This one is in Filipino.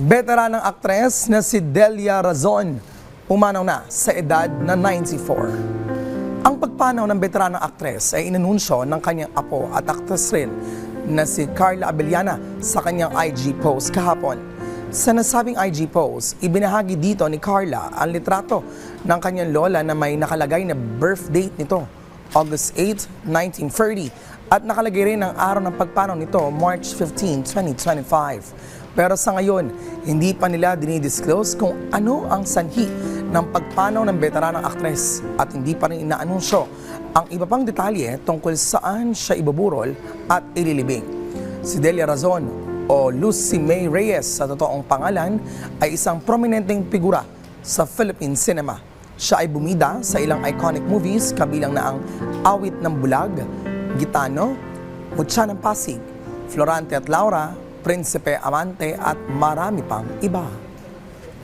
Veteranang aktres na si Delia Razon umanaw na sa edad na 94. Ang pagpanaw ng veteranang aktres ay inanunsyo ng kanyang apo at aktres rin na si Carla Abellana sa kanyang IG post kahapon. Sa nasabing IG post, ibinahagi dito ni Carla ang litrato ng kanyang lola na may nakalagay na birth date nito, August 8, 1930, at nakalagay rin ang araw ng pagpanaw nito, March 15, 2025. Pero sa ngayon, hindi pa nila dinidisclose kung ano ang sanhi ng pagpanaw ng veteranang aktres at hindi pa rin inaanunsyo ang iba pang detalye tungkol saan siya ibuburol at ililibing. Si Delia Razon o Lucy May Reyes sa totoong pangalan ay isang prominenteng figura sa Philippine cinema. Siya ay bumida sa ilang iconic movies kabilang na ang Awit ng Bulag, Gitano, Mutya ng Pasig, Florante at Laura, Prinsipe Amante at marami pang iba.